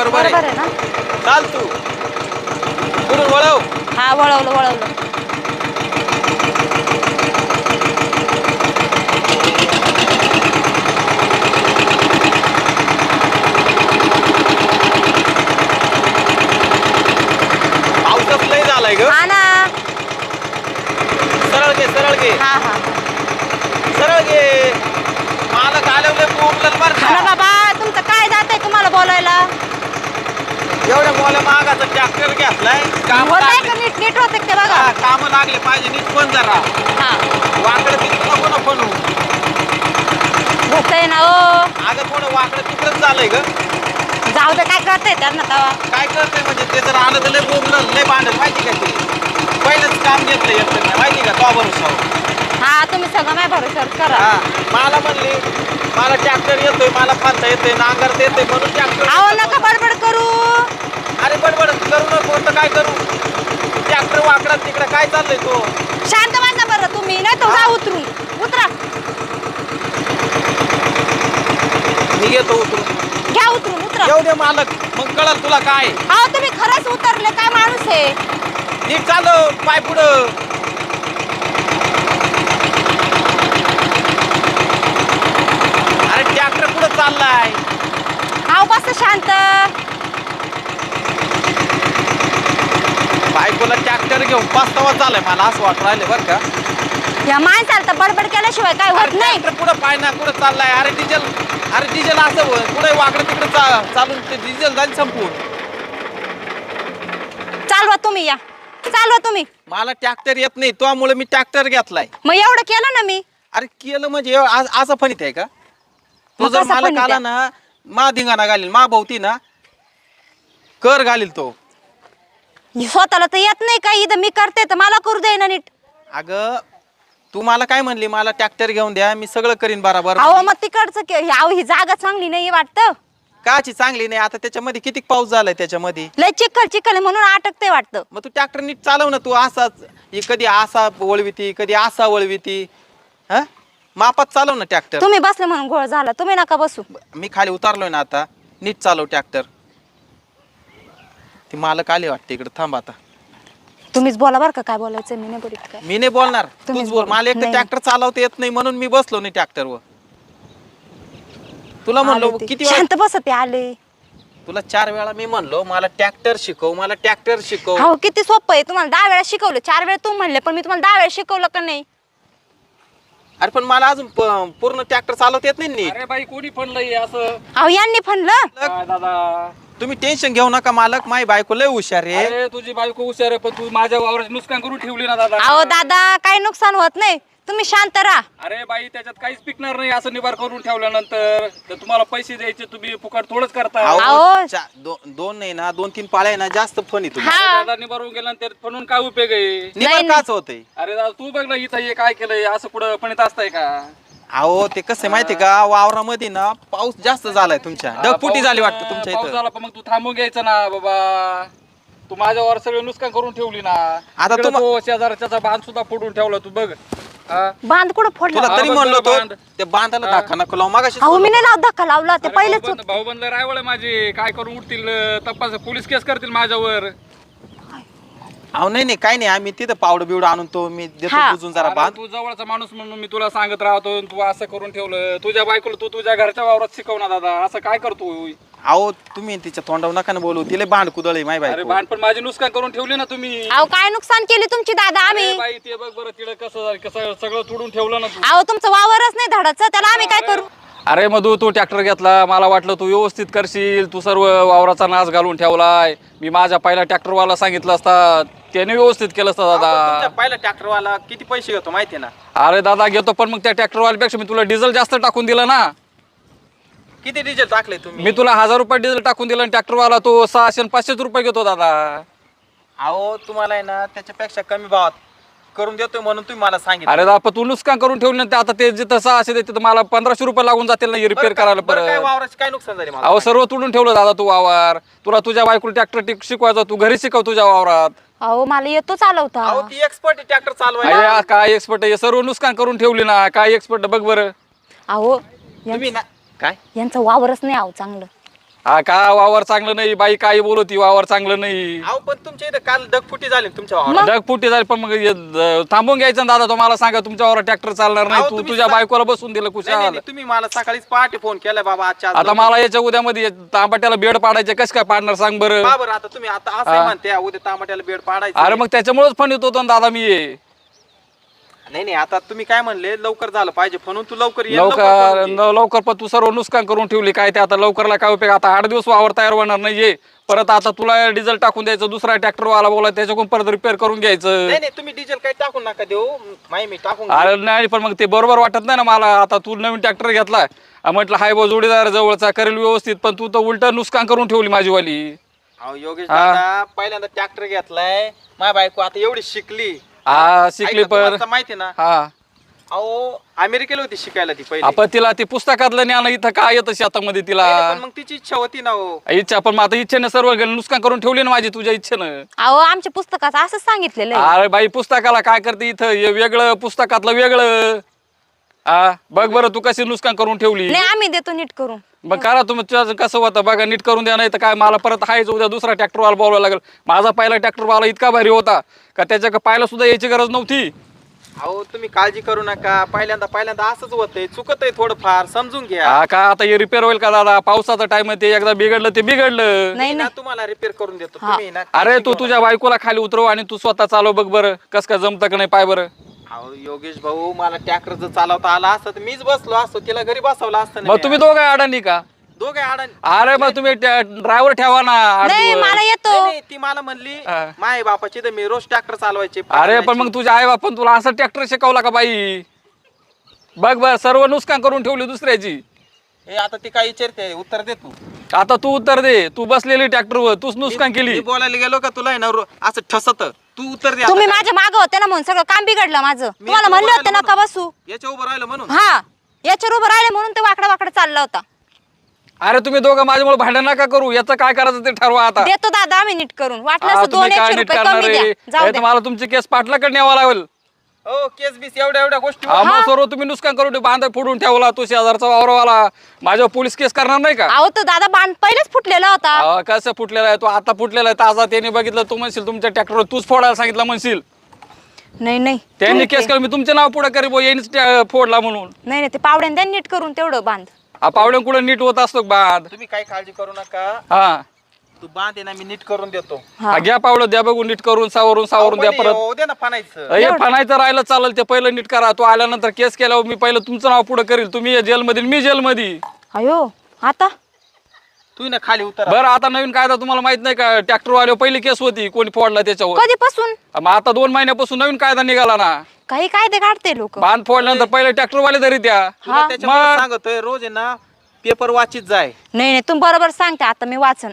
बरोबर आहे. बरोबर ना? चाल तू. पुढून वळव. हा वळवलं वळवलं. लय झालाय ग. हा ना. सरळ घे सरळ घे. हा हा. सरळ घे. हा ना बाबा तुमचं काय जात आहे तुम्हाला बोलायला? एवढ्या मोल्या मागाचा ट्रॅक्टर घेतलाय. काम होत आहे लागले. का नीट नीट होते ते बघा? काम लागले पाहिजे नीट पण जरा. हा. वाकडं तिकडं नको नू. होतंय ना ओ अगं थोडं वाकडं तिकडंच झालंय ग. जाऊ दे काय करताय त्यांना तवा? काय करतंय म्हणजे ते जर आलं तर लय बोंबलं लय भांडल माहिती का ते? पहिलंच काम घेतलं एकटं नाही माहिती का? तो भरोसा हा तुम्ही सगळं माझ्या भरोशावर करा. हा मला म्हणली मला ट्रॅक्टर येतोय मला फांता येतोय नांगरता येतोय म्हणून ट्रॅक्टर अहो नका बडबड करू अरे बडबड करू नको तर काय करू ट्रॅक्टर वाकडा तिकडे काय चाललंय तो? शांत बसा बरं तुम्ही नाही तर जा उतरून. उतरा. मी घेतो उतरून. घ्या उतरून उतरा. येऊ दे मालक मग कळल तुला काय? अहो तुम्ही खरंच उतरले काय माणूस आहे? नीट चालव पाय पुढं. अरे ट्रॅक्टर पुढं चाललाय. अहो बस शांत. बायकोला ट्रॅक्टर घेऊन पाचतावा चाललाय मला असं वाटून राहिले बरं का. या माणसाला तर बडबड केल्याशिवाय काय होत नाही. पुढं पाय ना पुढं चाललाय? अरे डिझेल अरे डिझेल असं. पुढे वाकडं तिकडे चालून ते डिझेल जाईल संपून. चालवा तुम्ही या. चालवा तुम्ही. मला ट्रॅक्टर येत नाही त्यामुळे मी ट्रॅक्टर घेतलाय. मग एवढं केलं ना मी. अरे केलं म्हणजे एव- आज- असं फणीत आहे का? तो मग जर कसं मालक फणीत आला आहे? ना मा धिंगाणा घालील मा भोवती ना कर घालील तो. स्वतःला तर येत नाही काही. इथं मी करते तर मला करू दे ना नीट. अगं तू मला काय म्हणली? मला ट्रॅक्टर घेऊन द्या मी सगळं करीन बराबर अहो मग तिकडचं के- अहो ही जागा चांगली नाही वाटतं. काची चांगली नाही? आता त्याच्यामध्ये किती पाऊस झालाय त्याच्यामध्ये? लय चिखल चिखल आहे म्हणून अटकते वाटतं. मग तू ट्रॅक्टर नीट चालव ना तू असाच. ही कधी असा वळविती कधी असा वळविती हा? मापात चालव ना ट्रॅक्टर. तुम्ही बसले म्हणून घोळ झाला. तुम्ही नका बसू. मी खाली उतारलोय ना आता. नीट चालव ट्रॅक्टर. ती मालक आली वाटते इकडे. थांब आता. तुम्हीच बोला बरं का काय बोलायचं मी नाही बोलत काय? मी नाही बोलणार. तुम्हीच तूच बोल. बोला. मला एक नाही. ट्रॅक्टर चालवता येत नाही म्हणून मी बसलो नाही ट्रॅक्टरवर तुला म्हणलो आले ते. किती वेळा शांत बस ते आले. तुला चार वेळा मी म्हणलो मला ट्रॅक्टर शिकव मला ट्रॅक्टर शिकव. हो किती सोपं आहे. तुम्हाला दहा वेळा शिकवलं. चार वेळा तू म्हणले पण मी तुम्हाला दहा वेळा शिकवलं का नाही? अरे पण मला अजून प- पूर्ण ट्रॅक्टर चालवता येत नाही नीट. अरे बाई कोणी पण लई असं? अहो यांनी काय दादा? तुम्ही टेन्शन घेऊ नका मालक. माई बायको लय हुशार आहे. अरे तुझी बायको हुशार आहे पण तू माझ्या वावराची नुकसान करून ठेवली ना दादा. अहो दादा काही नुकसान होत नाही. तुम्ही शांत राहा. अरे बाई त्याच्यात काहीच पिकणार नाही असं निवार करून ठेवल्यानंतर. तर तुम्हाला पैसे द्यायचे तुम्ही फुकट थोडंच करता. अहो, अहो. चा- दो- दोन नाही ना दोन तीन पाळ्या आहे ना जास्त फनी तुम्ही. हा. दादा निवारून गेल्यानंतर म्हणून काय उपयोग आहे? निवार नाही. काच होतंय. अरे दादा तू बघ ना इथं हे काय केलंय असं कुठं पण असतंय का? अहो ते कसं आहे माहितीये का? वावरामध्ये ना पाऊस जास्त झालाय तुमच्या. पाऊस- झाली वाटतं तुमच्या पाऊस इथं. झाला पण मग तू थांबून घ्यायचं ना बाबा. तू माझ्यावर सगळं नुकसान करून ठेवली ना. आता इकडं तो शेजारच्याचा बांध सुद्धा फोडून ठेवला तू बघ. हा? बांध कुठं फोडला? तुला तरी म्हणलो तो बांध. ते बांधाला धक्का नको लावू मागाशी अहो मी नाही लावत धक्का लावला ते अरे पहिलेच भाऊबंद- भाऊबंद रायवळ आहे माझी. काय करून उठतील तपास पोलीस केस करतील माझ्यावर. अहो नाही नाही काय नाही. आम्ही तिथं पावडं बिवडं आणून तो मी देतो हा. बुजून जरा अरे बांध तू जवळचा माणूस म्हणून मी तुला सांगत राहतो तू असं करून ठेवलं. तुझ्या बायकोला तू तुझ्या घरच्या वावरात शिकव ना दादा. असं काय करतो अहो तुम्ही तिच्या तोंडावर नका ना बोलू. तिला भांड कुदळे माय अरे बायको. भान पण माझी नुकसान करून ठेवली ना तुम्ही. अहो काय नुकसान केली तुमची दादा अरे आम्ही बाई ते बघ बरं तिला कसं झालं, कसं सगळं तोडून ठेवलं ना तू. अहो तुमचं वावरच नाही धडाचं त्याला आम्ही काय करू? अरे मधू तू ट्रॅक्टर घेतला मला वाटलं तू व्यवस्थित करशील तू सर्व वावराचा नाश घालून ठेवलाय. मी माझ्या पहिल्या ट्रॅक्टरवाला सांगितलं असता त्याने व्यवस्थित केलं असतं दादा. पहिला ट्रॅक्टरवाला किती पैसे घेतो माहितीये ना? अरे दादा घेतो पण मग त्या ट्रॅक्टरवाल्यापेक्षा मी तुला डिझेल जास्त टाकून दिलं ना. किती डिझेल टाकले तुम्ही? मी तुला हजार रुपये डिझेल टाकून दिलं आणि ट्रॅक्टरवाला तो सहाशे आणि पाचशेच रुपये घेतो दादा. अहो तुम्हाला आहे ना त्याच्यापेक्षा कमी भावात करून देतोय म्हणून तुम्ही मला सांगितलं. अरे दादा तू नुकसान करून ठेवलं ना ते आता ते जिथं सहाशे देते तर मला पंधराशे रुपये लागून जातील ना रिपेअर करायला बरं काय परत. वावराची काय नुकसान झाली मला अहो सर्व तुडून ठेवलं दादा तू वावर. तुला तुझ्या बायकोला ट्रॅक्टर शिकवायचा तू घरी शिकव तुझ्या वावरात. अहो मला येतो चालवता अहो ती एक्सपर्ट ट्रॅक्टर चालवायला. अरे काय एक्सपर्ट आहे? सर्व नुकसान करून ठेवली ना काय एक्सपर्ट बघ बरं. अहो यां- तुम्ही ना काय? यांचं वावरच नाही आहो चांगलं. हा का वावर चांगलं नाही बाई काही बोलती वावर चांगलं नाही अहो पण तुमच्या इथं काल डगफुटी झाली ना तुमच्या वावरात. ढगफुटी झाली पण मग हे द- थांबून घ्यायचं ना दादा तुम्हाला सांगा तुमच्या ट्रॅक्टर चालणार नाही अहो, तू तुम्ही तुझ्या सा- बायकोला बसून दिलं नाही, नाही, कुशाल नाही, तुम्ही मला सकाळीच पहाटे फोन केलाय बाबा आजच्या आज आता मला याच्या उद्यामध्ये तांबाट्याला बेड पाडायचे कसं काय पाडणार सांग बरं आता तुम्ही आता असं. म्हणते उद्या टमाट्याला बेड पाडायचं अरे मग त्याच्यामुळेच फण येत होतो ना दादा मी. नाही नाही आता तुम्ही काय म्हणले लवकर झालं पाहिजे म्हणून तू लवकर ये, लवकर लवकर दे. न- लवकर पण तू सर्व नुकसान करून ठेवली काय ते आता लवकरला काय उपयोग? आता आठ दिवस वावर तयार होणार नाहीये. परत आता तुला डिझेल टाकून द्यायचं दुसरा ट्रॅक्टर वाला बोला त्याच्याकडून परत रिपेअर करून घ्यायचं. नाही नाही तुम्ही डिझेल काही टाकून नका देऊ. माही मी टाकून अरे नाही पण मग ते बरोबर वाटत नाही ना मला. आता तू नवीन ट्रॅक्टर घेतला. म्हटलं हाय बा जोडीदार जवळचा करेल व्यवस्थित पण तू तर उलट नुकसान करून ठेवली माझी वाली अहो योगेश हा. दादा पहिल्यांदा ट्रॅक्टर घेतलाय. माझ्या बायको आता एवढी शिकली. हा शिकली माहिती ना? हा. अहो अमेरिकेला होती शिकायला ती पहिले. आपण तिला ते पुस्तकातलं ज्ञान इथं काय येतं शेतामध्ये तिला? पण मग तिची इच्छा होती ना हो. इच्छा पण मग आता इच्छेनं सर्व नुकसान करून ठेवली ना माझी तुझ्या इच्छेनं. अहो आमच्या पुस्तकात असंच सांगितलेलं आहे. अरे बाई पुस्तकाला काय करते इथं? हे वेगळं पुस्तकातलं वेगळं. हा बघ बरं तू कशी नुकसान करून ठेवली? नाही आम्ही देतो नीट करून. मग करा तुमचं कसं होतं? बघा नीट करून द्या नाही तर काय मला परत हायच उद्या दुसरा ट्रॅक्टरवाला बोलावं लागेल. माझा पहिला ट्रॅक्टरवाला इतका भारी होता का त्याच्या पायला सुद्धा यायची गरज नव्हती. अहो तुम्ही काळजी करू नका. पहिल्यांदा पहिल्यांदा असंच होतंय. चुकत आहे थोडंफार. समजून घ्या. हा का आता हे रिपेअर होईल का दादा? पावसाचा टाइम ते एकदा बिघडलं ते बिघडलं. नाही मी ना नाही. तुम्हाला रिपेअर करून देतो. तुम्ही ना अरे तू तुझ्या बायकोला खाली उतरव आणि तू स्वतः चालव बघ बरं कस काय जमतं का नाही पाय बरं. अहो योगेश भाऊ मला ट्रॅक्टर जर चालवता आला असतं तर मीच बसलो असतो तिला घरी बसवलं असतं ना मग तुम्ही. दोघं अडाणी का? दोघे अडाणी. अरे मग तुम्ही ड्रायव्हर ठेवा ना नाही. मला येतो. नाही, नाही, ती मला म्हणली हा. माय बापाची तर मी रोज ट्रॅक्टर चालवायचे. अरे पण मग तुझ्या आई बापन तुला असं ट्रॅक्टर शिकवला का बाई? बघ बघ सर्व नुकसान करून ठेवली दुसऱ्याची. हे आता ती काय विचारते? उत्तर दे तू. आता तू उत्तर दे. तू बसलेली ट्रॅक्टरवर. तूच नुकसान केली. मी बोलायला गेलो का तुला आहे ना रो- असं ठसत. तू उत्तर दे आता तुम्ही काय. माझ्या मागं होते ना म्हणून सगळं काम बिघडलं माझं. मी तुम्हाला म्हणले होते राहिलो नका म्हणून. बसू याच्या उभं राहिलं म्हणून. हा याच्यावर उभं राहिले म्हणून ते वाकडा वाकडा चालला होता. अरे तुम्ही दोघं माझ्यामुळे भांडण नका करू. याचं काय करायचं ते ठरवा आता. देतो दादा आम्ही नीट करून. वाटलं हा, असं तुम्ही दोन काय एकशे नीट रुपये करणार कमी द्या. आहे? जाऊ नाही तर द्या. मला तुमची केस पाटलाकडे न्यावा लागेल. हो केस बीस एवढ्या एवढ्या गोष्टी हा, मग सर्व तुम्ही नुकसान करून ठेव, बांधा फोडून ठेवला तो शेजारचा वावरवाला. माझ्यावर पोलीस केस करणार नाही का? अहो तो दादा बांध पहिलेच फुटलेला होता. अहो, कसं फुटलेला आहे तो? आता फुटलेला आहे. ताजा त्याने बघितलं तू म्हणशील तुमच्या ट्रॅक्टरवर तूच फोडायला सांगितलं म्हणशील. नाही नाही. त्यांनी केस केलं. मी तुमचे नाव पुढे करी येईनच त्या- फोडला म्हणून. नाही नाही ते पावड्यान द्या नीट करून तेवढं बांध. हा पावड्या कुठं नीट होत असतो बांध. तुम्ही काही काळजी करू नका. हा. तू बांध आहे ना मी नीट करून देतो. हा. हा, घ्या पावलं द्या बघून नीट करून सावरून सावरून द्या परत. येऊ दे ना फनायचं. हे फणायचं राहिलं चालेल ते पहिलं नीट करा. तू आल्यानंतर केस केल्यावर मी पहिलं तुमचं नाव पुढे करील. तुम्ही जेलमध्ये मी जेलमध्ये. अयो आता? तू ना खाली उतर. बरं आता नवीन कायदा तुम्हाला माहीत नाही का? ट्रॅक्टर वाले पहिली केस होती कोणी फोडला त्याच्यावर. कधीपासून? मग आता दोन महिन्यापासून नवीन कायदा निघाला ना. काही कायदे काढते लोक. बांध फोडल्यानंतर पहिले ट्रॅक्टर वाले धरी द्या. त्याच्यामुळे सांगतोय रोज आहे ना पेपर वाचित जाय. नाही नाही तुम्ही बरोबर सांगते आता मी वाचन.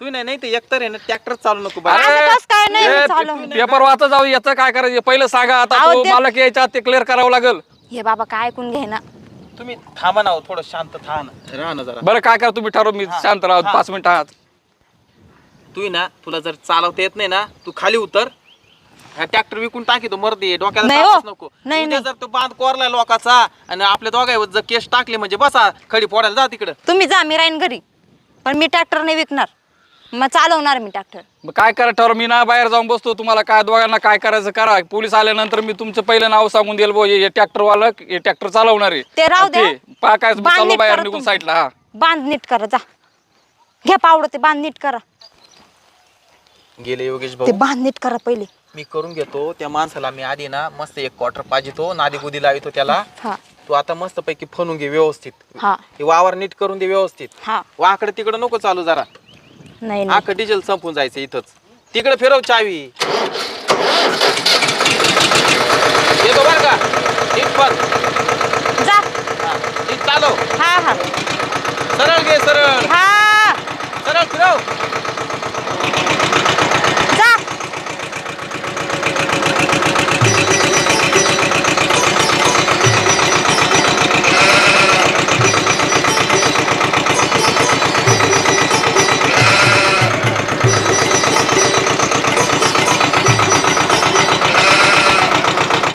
तू नाही नाही ते एकतर आहे ना ट्रॅक्टर चालू नको अरे, बाहेर. असं कसं काय नाही ए, चालू? पेपर वाचा जाऊ याचं काय करायचं? पहिलं सांगा आता अहो, तो ते- मला यायच्या आत ते क्लिअर करावं लागेल. हे बाबा काय ऐकून घे ना. तुम्ही थांबा ना हो, थोडं शांत थांब. राहा ना जरा. बरं काय करा तुम्ही ठरव मी शांत राहू हा. पाच मिनिट आहात तू आहे ना तुला जर चालवता येत नाही ना तू खाली उतर. हा ट्रॅक्टर विकून टाकी तो मर्दी डोक्याला नाही तापच हो. नको. नाही, उद्या नाही. जर तो बांध कोरलाय लोकाचा आणि आपल्या दोघांवर जर केस टाकले म्हणजे बसा खडी फोडायला जा तिकडं. तुम्ही जा मी राहीन घरी. पण मी ट्रॅक्टर नाही विकणार. मग चालवणार मी ट्रॅक्टर मग काय करा ठरव. मी ना बाहेर जाऊन बसतो. तुम्हाला काय दोघांना काय करायचं करा. पोलीस आल्यानंतर मी तुमचं पहिलं नाव सांगून देईल बो हे ट्रॅक्टर वाला हे ट्रॅक्टर चालवणार आहे. ते राहू द्या. काय बांध नीट बाहेर करा निघून तुम्ही. साईडला हा. बांध नीट करा जा. घ्या पावडं ते बांध नीट करा. गेले योगेश ते भाऊ बांध नीट करा पहिले. मी करून घेतो. त्या माणसाला मी आधी ना मस्त एक क्वार्टर पाहिजे नादी गुदी लावितो त्याला. हा. तू आता मस्त पैकी फनून घे व्यवस्थित. हा. हे वावर नीट करून दे व्यवस्थित. हा. वाकडे तिकडे नको चालू जरा. नाही नाही. आख डिझेल संपून जायचं इथंच. तिकडे फिरव चावी. येतो बर का? नीट पण जा. हा, चालव हा हा. सरळ घे सरळ. हा. सरळ फिरव.